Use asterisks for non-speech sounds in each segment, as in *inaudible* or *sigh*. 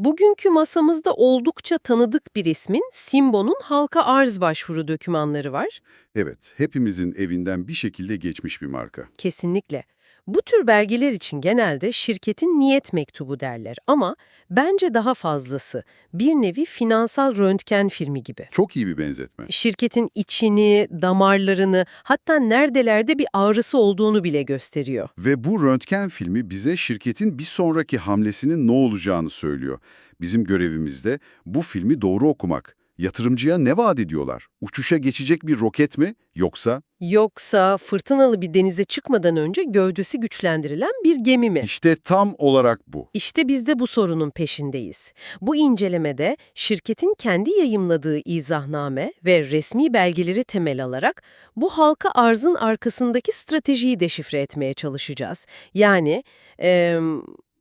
Bugünkü masamızda oldukça tanıdık bir ismin Simbo'nun halka arz başvuru dokümanları var. Evet, hepimizin evinden bir şekilde geçmiş bir marka. Kesinlikle. Bu tür belgeler için genelde şirketin niyet mektubu derler ama bence daha fazlası bir nevi finansal röntgen filmi gibi. Çok iyi bir benzetme. Şirketin içini, damarlarını, hatta neredelerde bir ağrısı olduğunu bile gösteriyor. Ve bu röntgen filmi bize şirketin bir sonraki hamlesinin ne olacağını söylüyor. Bizim görevimiz de bu filmi doğru okumak. Yatırımcıya ne vaat ediyorlar? Uçuşa geçecek bir roket mi yoksa Yoksa fırtınalı bir denize çıkmadan önce gövdesi güçlendirilen bir gemi mi? işte tam olarak bu. İşte biz de bu sorunun peşindeyiz. Bu incelemede şirketin kendi yayımladığı izahname ve resmi belgeleri temel alarak bu halka arzın arkasındaki stratejiyi deşifre etmeye çalışacağız. Yani eee,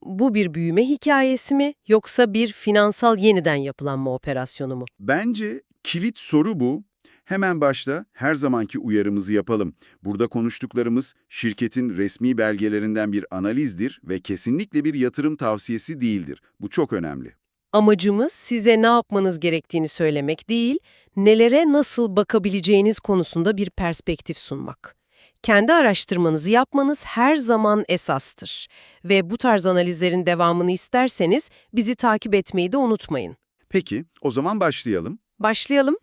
bu bir büyüme hikayesi mi yoksa bir finansal yeniden yapılanma operasyonu mu? Bence kilit soru bu. Hemen başta her zamanki uyarımızı yapalım. Burada konuştuklarımız şirketin resmi belgelerinden bir analizdir ve kesinlikle bir yatırım tavsiyesi değildir. Bu çok önemli. Amacımız size ne yapmanız gerektiğini söylemek değil, nelere nasıl bakabileceğiniz konusunda bir perspektif sunmak. Kendi araştırmanızı yapmanız her zaman esastır. Ve bu tarz analizlerin devamını isterseniz bizi takip etmeyi de unutmayın. Peki, o zaman başlayalım. Başlayalım.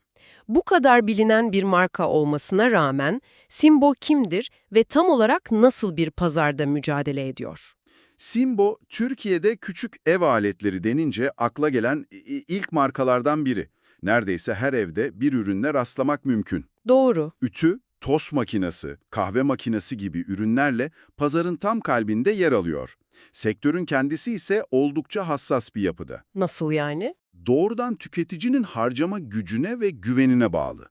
Bu kadar bilinen bir marka olmasına rağmen Simbo kimdir ve tam olarak nasıl bir pazarda mücadele ediyor? Simbo, Türkiye'de küçük ev aletleri denince akla gelen ilk markalardan biri. Neredeyse her evde bir ürünle rastlamak mümkün. Doğru. Ütü, tost makinesi, kahve makinesi gibi ürünlerle pazarın tam kalbinde yer alıyor. Sektörün kendisi ise oldukça hassas bir yapıda. Nasıl yani? Doğrudan tüketicinin harcama gücüne ve güvenine bağlı.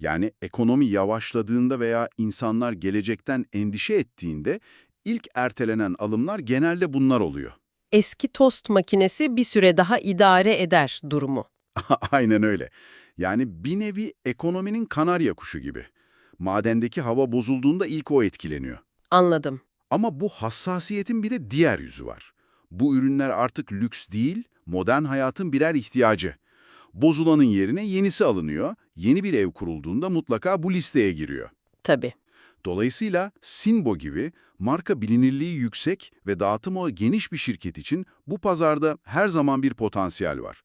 Yani ekonomi yavaşladığında veya insanlar gelecekten endişe ettiğinde ilk ertelenen alımlar genelde bunlar oluyor. Eski tost makinesi bir süre daha idare eder durumu. *laughs* Aynen öyle. Yani bir nevi ekonominin kanarya kuşu gibi. Madendeki hava bozulduğunda ilk o etkileniyor. Anladım. Ama bu hassasiyetin bir de diğer yüzü var. Bu ürünler artık lüks değil, modern hayatın birer ihtiyacı. Bozulanın yerine yenisi alınıyor, yeni bir ev kurulduğunda mutlaka bu listeye giriyor. Tabii. Dolayısıyla Sinbo gibi marka bilinirliği yüksek ve dağıtımı geniş bir şirket için bu pazarda her zaman bir potansiyel var.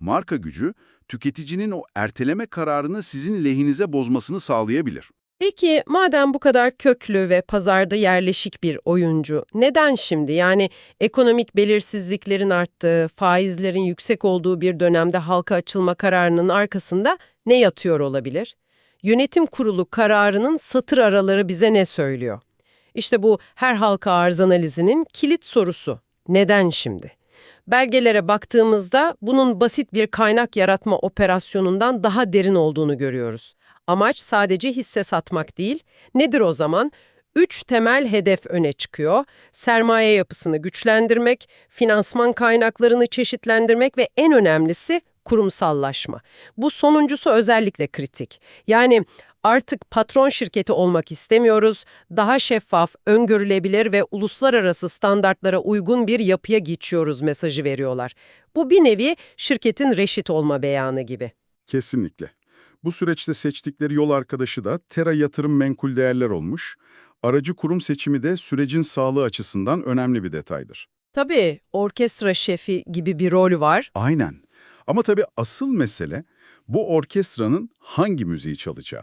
Marka gücü, tüketicinin o erteleme kararını sizin lehinize bozmasını sağlayabilir. Peki madem bu kadar köklü ve pazarda yerleşik bir oyuncu, neden şimdi? Yani ekonomik belirsizliklerin arttığı, faizlerin yüksek olduğu bir dönemde halka açılma kararının arkasında ne yatıyor olabilir? Yönetim kurulu kararının satır araları bize ne söylüyor? İşte bu her halka arz analizinin kilit sorusu. Neden şimdi? Belgelere baktığımızda bunun basit bir kaynak yaratma operasyonundan daha derin olduğunu görüyoruz. Amaç sadece hisse satmak değil. Nedir o zaman? Üç temel hedef öne çıkıyor. Sermaye yapısını güçlendirmek, finansman kaynaklarını çeşitlendirmek ve en önemlisi kurumsallaşma. Bu sonuncusu özellikle kritik. Yani artık patron şirketi olmak istemiyoruz, daha şeffaf, öngörülebilir ve uluslararası standartlara uygun bir yapıya geçiyoruz mesajı veriyorlar. Bu bir nevi şirketin reşit olma beyanı gibi. Kesinlikle. Bu süreçte seçtikleri yol arkadaşı da Tera Yatırım Menkul Değerler olmuş. Aracı kurum seçimi de sürecin sağlığı açısından önemli bir detaydır. Tabii orkestra şefi gibi bir rol var. Aynen. Ama tabii asıl mesele bu orkestranın hangi müziği çalacağı.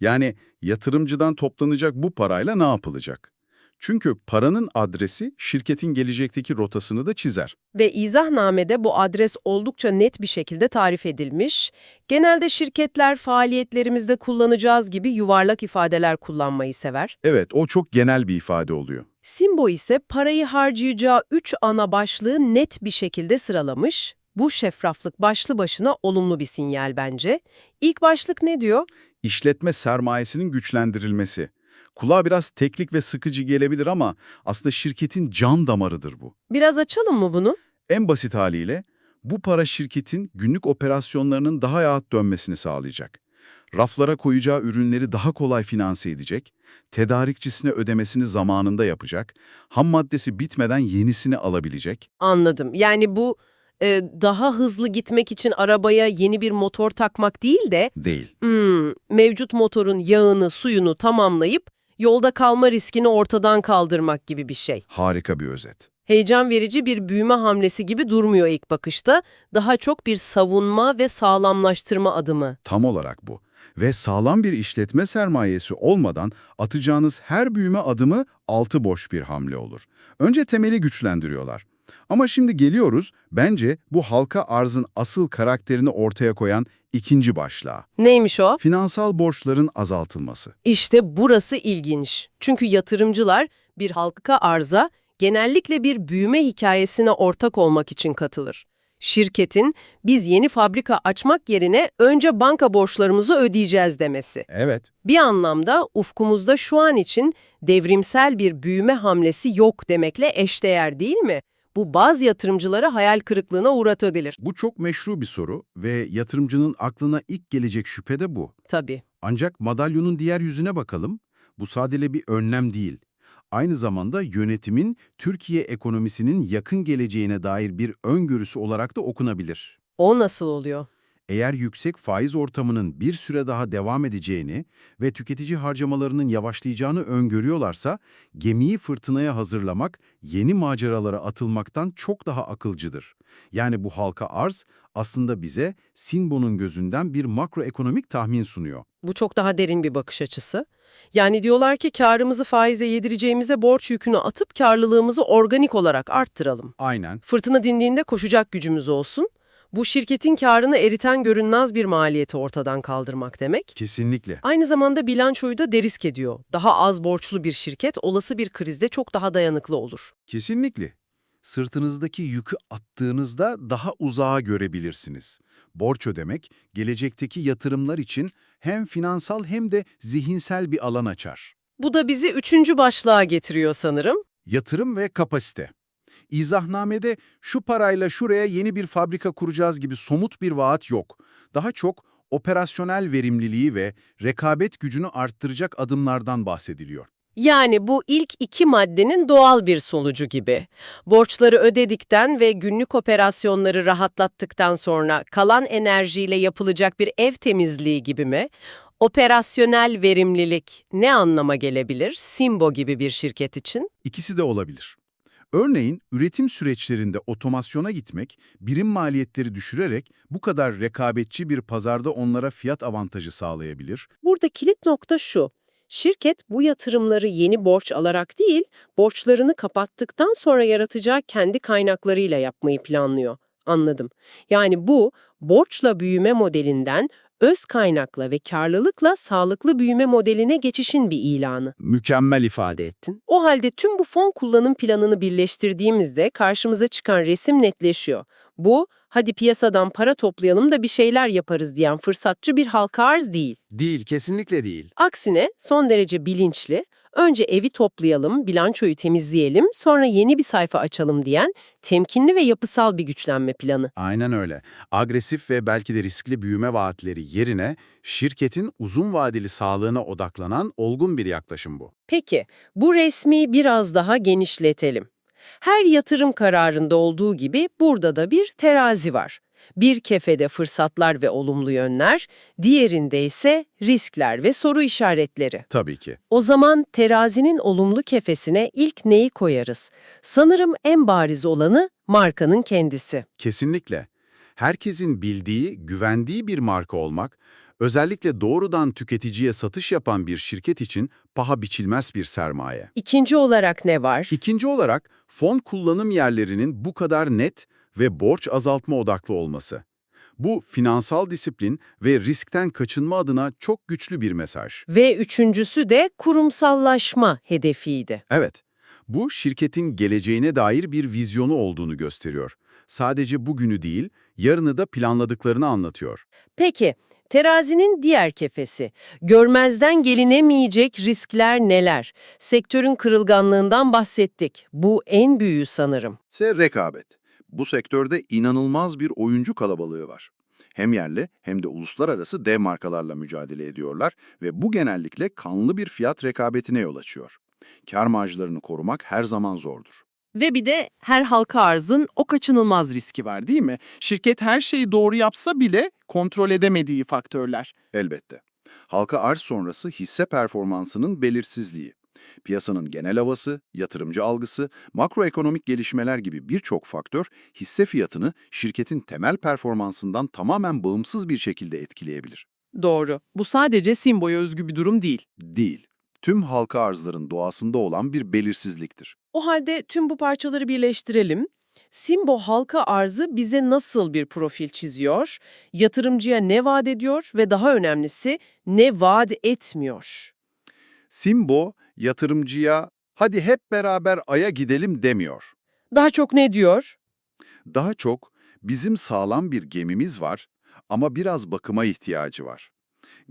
Yani yatırımcıdan toplanacak bu parayla ne yapılacak? Çünkü paranın adresi şirketin gelecekteki rotasını da çizer. Ve izahnamede bu adres oldukça net bir şekilde tarif edilmiş. Genelde şirketler faaliyetlerimizde kullanacağız gibi yuvarlak ifadeler kullanmayı sever. Evet, o çok genel bir ifade oluyor. Simbo ise parayı harcayacağı üç ana başlığı net bir şekilde sıralamış. Bu şeffaflık başlı başına olumlu bir sinyal bence. İlk başlık ne diyor? İşletme sermayesinin güçlendirilmesi. Kulağa biraz teknik ve sıkıcı gelebilir ama aslında şirketin can damarıdır bu. Biraz açalım mı bunu? En basit haliyle bu para şirketin günlük operasyonlarının daha rahat dönmesini sağlayacak. Raflara koyacağı ürünleri daha kolay finanse edecek, tedarikçisine ödemesini zamanında yapacak, ham maddesi bitmeden yenisini alabilecek. Anladım. Yani bu e, daha hızlı gitmek için arabaya yeni bir motor takmak değil de Değil. hmm, mevcut motorun yağını, suyunu tamamlayıp yolda kalma riskini ortadan kaldırmak gibi bir şey. Harika bir özet. Heyecan verici bir büyüme hamlesi gibi durmuyor ilk bakışta. Daha çok bir savunma ve sağlamlaştırma adımı. Tam olarak bu. Ve sağlam bir işletme sermayesi olmadan atacağınız her büyüme adımı altı boş bir hamle olur. Önce temeli güçlendiriyorlar. Ama şimdi geliyoruz, bence bu halka arzın asıl karakterini ortaya koyan ikinci başlığa. Neymiş o? Finansal borçların azaltılması. İşte burası ilginç. Çünkü yatırımcılar bir halka arza genellikle bir büyüme hikayesine ortak olmak için katılır. Şirketin biz yeni fabrika açmak yerine önce banka borçlarımızı ödeyeceğiz demesi. Evet. Bir anlamda ufkumuzda şu an için devrimsel bir büyüme hamlesi yok demekle eşdeğer değil mi? Bu bazı yatırımcıları hayal kırıklığına uğratabilir. Bu çok meşru bir soru ve yatırımcının aklına ilk gelecek şüphe de bu. Tabii. Ancak madalyonun diğer yüzüne bakalım. Bu sadece bir önlem değil. Aynı zamanda yönetimin Türkiye ekonomisinin yakın geleceğine dair bir öngörüsü olarak da okunabilir. O nasıl oluyor? Eğer yüksek faiz ortamının bir süre daha devam edeceğini ve tüketici harcamalarının yavaşlayacağını öngörüyorlarsa, gemiyi fırtınaya hazırlamak, yeni maceralara atılmaktan çok daha akılcıdır. Yani bu halka arz aslında bize Sinbo'nun gözünden bir makroekonomik tahmin sunuyor. Bu çok daha derin bir bakış açısı. Yani diyorlar ki karımızı faize yedireceğimize borç yükünü atıp karlılığımızı organik olarak arttıralım. Aynen. Fırtına dindiğinde koşacak gücümüz olsun. Bu şirketin karını eriten görünmez bir maliyeti ortadan kaldırmak demek. Kesinlikle. Aynı zamanda bilançoyu da derisk ediyor. Daha az borçlu bir şirket olası bir krizde çok daha dayanıklı olur. Kesinlikle. Sırtınızdaki yükü attığınızda daha uzağa görebilirsiniz. Borç ödemek, gelecekteki yatırımlar için hem finansal hem de zihinsel bir alan açar. Bu da bizi üçüncü başlığa getiriyor sanırım. Yatırım ve kapasite. İzahnamede şu parayla şuraya yeni bir fabrika kuracağız gibi somut bir vaat yok. Daha çok operasyonel verimliliği ve rekabet gücünü arttıracak adımlardan bahsediliyor. Yani bu ilk iki maddenin doğal bir sonucu gibi. Borçları ödedikten ve günlük operasyonları rahatlattıktan sonra kalan enerjiyle yapılacak bir ev temizliği gibi mi? Operasyonel verimlilik ne anlama gelebilir Simbo gibi bir şirket için? İkisi de olabilir. Örneğin üretim süreçlerinde otomasyona gitmek, birim maliyetleri düşürerek bu kadar rekabetçi bir pazarda onlara fiyat avantajı sağlayabilir. Burada kilit nokta şu. Şirket bu yatırımları yeni borç alarak değil, borçlarını kapattıktan sonra yaratacağı kendi kaynaklarıyla yapmayı planlıyor. Anladım. Yani bu borçla büyüme modelinden öz kaynakla ve karlılıkla sağlıklı büyüme modeline geçişin bir ilanı. Mükemmel ifade ettin. O halde tüm bu fon kullanım planını birleştirdiğimizde karşımıza çıkan resim netleşiyor. Bu, hadi piyasadan para toplayalım da bir şeyler yaparız diyen fırsatçı bir halka arz değil. Değil, kesinlikle değil. Aksine son derece bilinçli, önce evi toplayalım, bilançoyu temizleyelim, sonra yeni bir sayfa açalım diyen temkinli ve yapısal bir güçlenme planı. Aynen öyle. Agresif ve belki de riskli büyüme vaatleri yerine şirketin uzun vadeli sağlığına odaklanan olgun bir yaklaşım bu. Peki, bu resmi biraz daha genişletelim. Her yatırım kararında olduğu gibi burada da bir terazi var. Bir kefede fırsatlar ve olumlu yönler, diğerinde ise riskler ve soru işaretleri. Tabii ki. O zaman terazinin olumlu kefesine ilk neyi koyarız? Sanırım en bariz olanı markanın kendisi. Kesinlikle. Herkesin bildiği, güvendiği bir marka olmak, özellikle doğrudan tüketiciye satış yapan bir şirket için paha biçilmez bir sermaye. İkinci olarak ne var? İkinci olarak, fon kullanım yerlerinin bu kadar net ve borç azaltma odaklı olması. Bu finansal disiplin ve riskten kaçınma adına çok güçlü bir mesaj. Ve üçüncüsü de kurumsallaşma hedefiydi. Evet, bu şirketin geleceğine dair bir vizyonu olduğunu gösteriyor. Sadece bugünü değil, yarını da planladıklarını anlatıyor. Peki, terazinin diğer kefesi. Görmezden gelinemeyecek riskler neler? Sektörün kırılganlığından bahsettik. Bu en büyüğü sanırım. ise rekabet. Bu sektörde inanılmaz bir oyuncu kalabalığı var. Hem yerli hem de uluslararası dev markalarla mücadele ediyorlar ve bu genellikle kanlı bir fiyat rekabetine yol açıyor. Kar marjlarını korumak her zaman zordur. Ve bir de her halka arzın o kaçınılmaz riski var değil mi? Şirket her şeyi doğru yapsa bile kontrol edemediği faktörler. Elbette. Halka arz sonrası hisse performansının belirsizliği. Piyasanın genel havası, yatırımcı algısı, makroekonomik gelişmeler gibi birçok faktör hisse fiyatını şirketin temel performansından tamamen bağımsız bir şekilde etkileyebilir. Doğru. Bu sadece Simbo'ya özgü bir durum değil. Değil. Tüm halka arzların doğasında olan bir belirsizliktir. O halde tüm bu parçaları birleştirelim. Simbo halka arzı bize nasıl bir profil çiziyor, yatırımcıya ne vaat ediyor ve daha önemlisi ne vaat etmiyor? Simbo, yatırımcıya hadi hep beraber Ay'a gidelim demiyor. Daha çok ne diyor? Daha çok bizim sağlam bir gemimiz var ama biraz bakıma ihtiyacı var.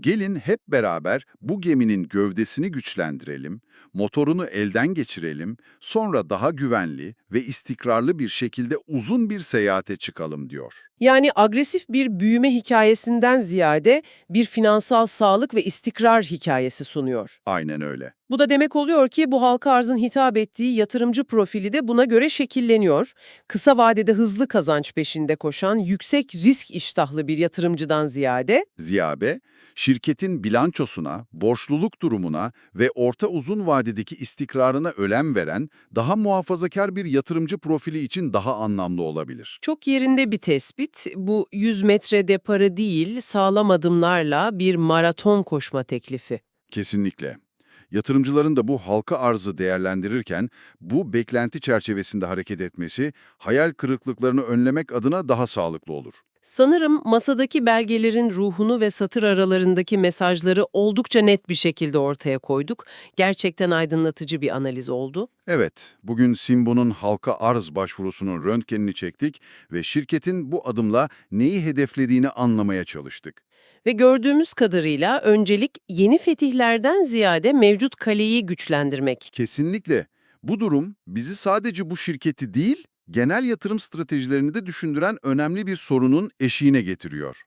Gelin hep beraber bu geminin gövdesini güçlendirelim, motorunu elden geçirelim, sonra daha güvenli ve istikrarlı bir şekilde uzun bir seyahate çıkalım diyor. Yani agresif bir büyüme hikayesinden ziyade bir finansal sağlık ve istikrar hikayesi sunuyor. Aynen öyle. Bu da demek oluyor ki bu halka arzın hitap ettiği yatırımcı profili de buna göre şekilleniyor. Kısa vadede hızlı kazanç peşinde koşan, yüksek risk iştahlı bir yatırımcıdan ziyade Ziyabe, şirketin bilançosuna, borçluluk durumuna ve orta uzun vadedeki istikrarına önem veren, daha muhafazakar bir yatırımcı profili için daha anlamlı olabilir. Çok yerinde bir tespit. Bu 100 metre deparı değil, sağlam adımlarla bir maraton koşma teklifi. Kesinlikle. Yatırımcıların da bu halka arzı değerlendirirken bu beklenti çerçevesinde hareket etmesi hayal kırıklıklarını önlemek adına daha sağlıklı olur. Sanırım masadaki belgelerin ruhunu ve satır aralarındaki mesajları oldukça net bir şekilde ortaya koyduk. Gerçekten aydınlatıcı bir analiz oldu. Evet, bugün Simbo'nun halka arz başvurusunun röntgenini çektik ve şirketin bu adımla neyi hedeflediğini anlamaya çalıştık. Ve gördüğümüz kadarıyla öncelik yeni fetihlerden ziyade mevcut kaleyi güçlendirmek. Kesinlikle. Bu durum bizi sadece bu şirketi değil, genel yatırım stratejilerini de düşündüren önemli bir sorunun eşiğine getiriyor.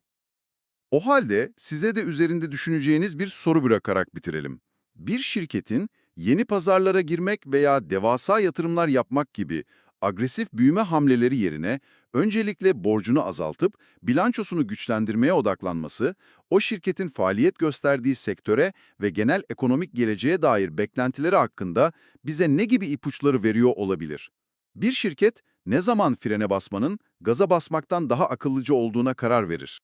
O halde size de üzerinde düşüneceğiniz bir soru bırakarak bitirelim. Bir şirketin yeni pazarlara girmek veya devasa yatırımlar yapmak gibi agresif büyüme hamleleri yerine öncelikle borcunu azaltıp bilançosunu güçlendirmeye odaklanması, o şirketin faaliyet gösterdiği sektöre ve genel ekonomik geleceğe dair beklentileri hakkında bize ne gibi ipuçları veriyor olabilir? Bir şirket ne zaman frene basmanın gaza basmaktan daha akıllıca olduğuna karar verir?